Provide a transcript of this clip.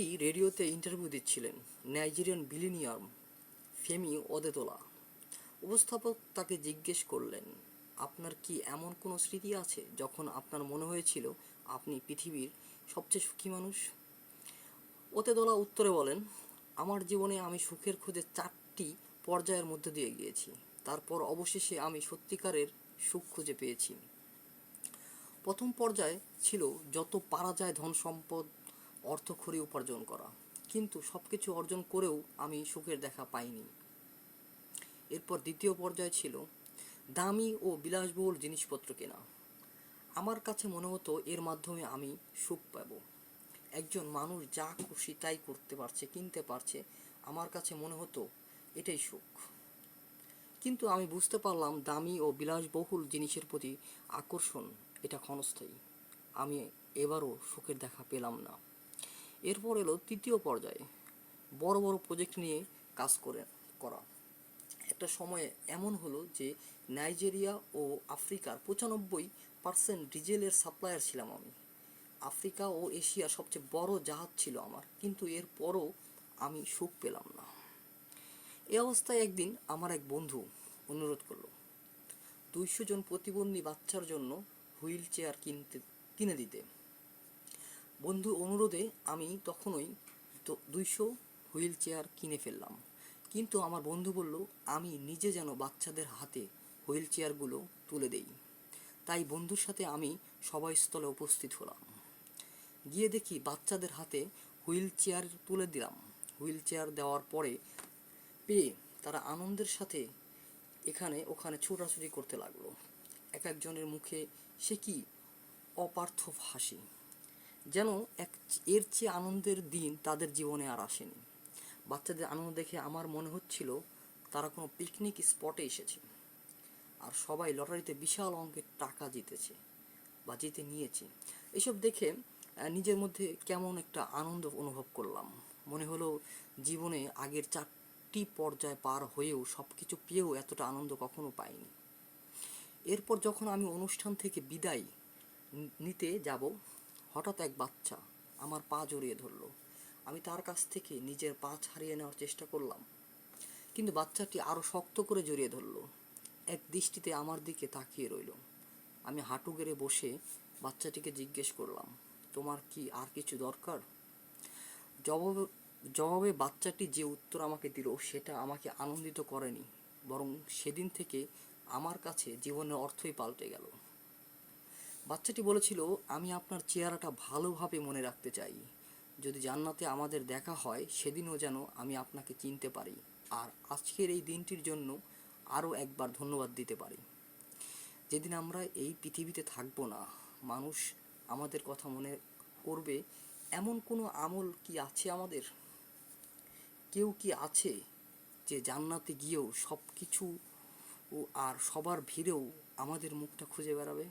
একটি রেডিওতে ইন্টারভিউ দিচ্ছিলেন নাইজেরিয়ান বিলিনিয়ার ফেমি ওদেতোলা। উপস্থাপক তাকে জিজ্ঞেস করলেন, আপনার কি এমন কোনো স্মৃতি আছে যখন আপনার মনে হয়েছিল আপনি পৃথিবীর সবচেয়ে সুখী মানুষ? ওতেদোলা উত্তরে বলেন, আমার জীবনে আমি সুখের খোঁজে চারটি পর্যায়ের মধ্যে দিয়ে গিয়েছি। তারপর অবশেষে আমি সত্যিকারের সুখ খুঁজে পেয়েছি। প্রথম পর্যায়ে ছিল যত পারা যায় ধন সম্পদ অর্থখড়ি উপার্জন করা। কিন্তু সব কিছু অর্জন করেও আমি সুখের দেখা পাইনি। এরপর দ্বিতীয় পর্যায়ে ছিল দামি ও বিলাসবহুল জিনিসপত্র কেনা। আমার কাছে মনে হতো এর মাধ্যমে আমি সুখ পাব। একজন মানুষ যা খুশি তাই করতে পারছে, কিনতে পারছে, আমার কাছে মনে হতো এটাই সুখ। কিন্তু আমি বুঝতে পারলাম দামি ও বিলাসবহুল জিনিসের প্রতি আকর্ষণ, এটা ক্ষণস্থায়ী। আমি এবারও সুখের দেখা পেলাম না। এরপর এলো তৃতীয় পর্যায়ে। বড় বড় প্রজেক্ট নিয়ে কাজ করে, করা। একটা সময়ে এমন হলো যে নাইজেরিয়া ও আফ্রিকার পঁচানব্বই পার্সেন্ট ডিজেলের সাপ্লায়ার ছিলাম আমি। আফ্রিকা ও এশিয়া সবচেয়ে বড় জাহাজ ছিল আমার, কিন্তু এরপরও আমি সুখ পেলাম না। এ অবস্থায় একদিন আমার এক বন্ধু অনুরোধ করল, দুইশো জন প্রতিবন্ধী বাচ্চার জন্য হুইল চেয়ার কিনতে, কিনে দিতে। বন্ধু অনুরোধে আমি তখনই দুইশো হুইল চেয়ার কিনে ফেললাম। কিন্তু আমার বন্ধু বলল, আমি নিজে যেন বাচ্চাদের হাতে হুইল চেয়ারগুলো তুলে দেই। তাই বন্ধুর সাথে আমি সভাস্থলে উপস্থিত হলাম। গিয়ে দেখি বাচ্চাদের হাতে হুইল চেয়ার তুলে দিলাম। হুইল চেয়ার দেওয়ার পরে পেয়ে তারা আনন্দের সাথে এখানে ওখানে ছোটাছুটি করতে লাগল। এক একজনের মুখে সে কি অপার্থ হাসি। যেন এক এর চেয়ে আনন্দের দিন তাদের জীবনে আর আসেনি। বাচ্চাদের আনন্দ দেখে আমার মনে হচ্ছিল তারা কোনো পিকনিক স্পটে এসেছে। আর সবাই লটারিতে বিশাল অঙ্কের টাকা জিতেছে বা জিতে নিয়েছে। এসব দেখে নিজের মধ্যে কেমন একটা আনন্দ অনুভব করলাম। মনে হলো জীবনে আগের চারটি পর্যায় পার হয়েও সব কিছু পেয়েও এতটা আনন্দ কখনো পাইনি। এরপর যখন আমি অনুষ্ঠান থেকে বিদায় নিতে যাব হঠাৎ এক বাচ্চা আমার পা জড়িয়ে ধরলো। আমি তার কাছ থেকে নিজের পা ছাড়িয়ে নেওয়ার চেষ্টা করলাম, কিন্তু বাচ্চাটি আরও শক্ত করে জড়িয়ে ধরলো। এক দৃষ্টিতে আমার দিকে তাকিয়ে রইল। আমি হাঁটু গেড়ে বসে বাচ্চাটিকে জিজ্ঞেস করলাম, তোমার কি আর কিছু দরকার? জবাবে জবাবে বাচ্চাটি যে উত্তর আমাকে দিল সেটা আমাকে আনন্দিত করেনি, বরং সেদিন থেকে আমার কাছে জীবনের অর্থই পাল্টে গেল। বাচ্চাটি বলেছিল, আমি আপনার চেহারাটা ভালোভাবে মনে রাখতে চাই। যদি জান্নাতে আমাদের দেখা হয়, সেদিনও যেন আমি আপনাকে চিনতে পারি। আর আজকের এই দিনটির জন্য আরও একবার ধন্যবাদ দিতে পারি। যেদিন আমরা এই পৃথিবীতে থাকব না, মানুষ আমাদের কথা মনে করবে, এমন কোনো আমল কি আছে আমাদের? কেউ কি আছে যে জান্নাতে গিয়েও সব কিছু আর সবার ভিড়েও আমাদের মুখটা খুঁজে বেড়াবে?